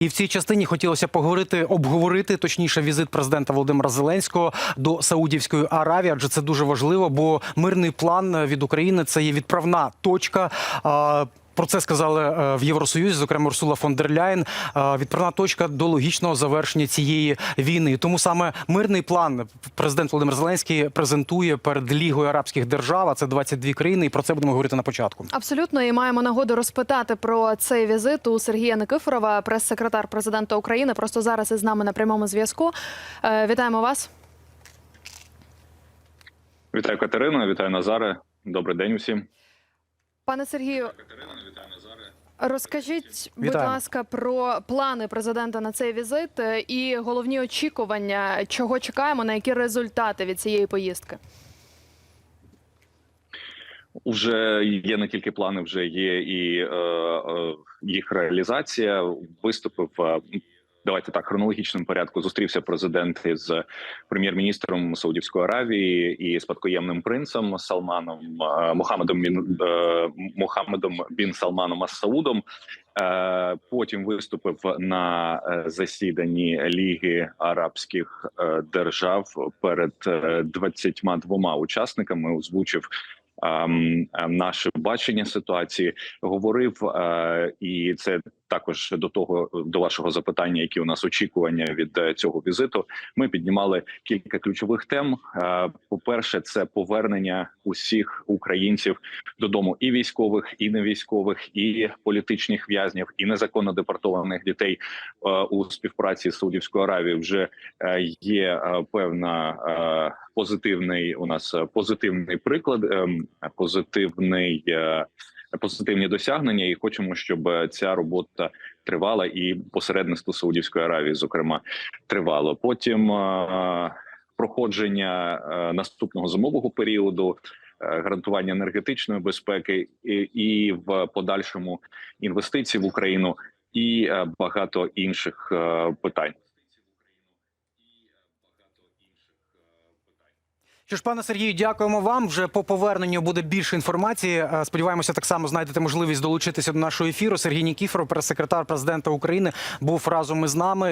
І в цій частині хотілося поговорити, обговорити точніше візит президента Володимира Зеленського до Саудівської Аравії, адже це дуже важливо, бо мирний план від України це є відправна точка. Про це сказали е, в Євросоюзі, зокрема Урсула фон дер Ляєн. Е, Відправна точка до логічного завершення цієї війни. Тому саме мирний план президент Володимир Зеленський презентує перед Лігою арабських держав. А це 22 країни. І про це будемо говорити на початку. Абсолютно, і маємо нагоду розпитати про цей візит у Сергія Никифорова, прес-секретар президента України. Просто зараз із нами на прямому зв'язку. Е, Вітаємо вас. Вітаю Катерина, вітаю Назаре. Добрий день усім. Пане Сергію, розкажіть, будь Вітаємо. ласка, про плани президента на цей візит е, і головні очікування, чого чекаємо, на які результати від цієї поїздки. Уже є не тільки плани, вже є і е, е, їх реалізація. Виступив е, давайте так хронологічному порядку. Зустрівся президент із прем'єр-міністром Саудівської Аравії і спадкоємним принцем Салманом е, Мохамедом бін е, Мохамедом бін Салманом Ас-Саудом. Е, Потім виступив на засіданні Ліги Арабських держав перед е, 22 учасниками. Озвучив ем, наше бачення ситуації. Говорив, і це також до того до вашого запитання, які у нас очікування від е, цього візиту. Ми піднімали кілька ключових тем. Е, По перше, це повернення усіх українців додому, і військових, і невійськових, і політичних в'язнів, і незаконно депортованих дітей е, у співпраці з Саудівською Аравією. Вже є певна позитивний у нас позитивний приклад, ем, позитивний. Позитивні досягнення, і хочемо, щоб е, ця робота тривала, і посередництво Саудівської Аравії, зокрема, тривало. Потім е, проходження е, наступного зимового періоду, гарантування енергетичної безпеки і, і в подальшому інвестиції в Україну, і багато інших питань. Що ж, пане Сергію, дякуємо вам. Вже по поверненню буде більше інформації. Е, Сподіваємося, так само знайдете можливість долучитися до нашого ефіру. Сергій Нікіфоров, прес-секретар президента України, був разом із нами.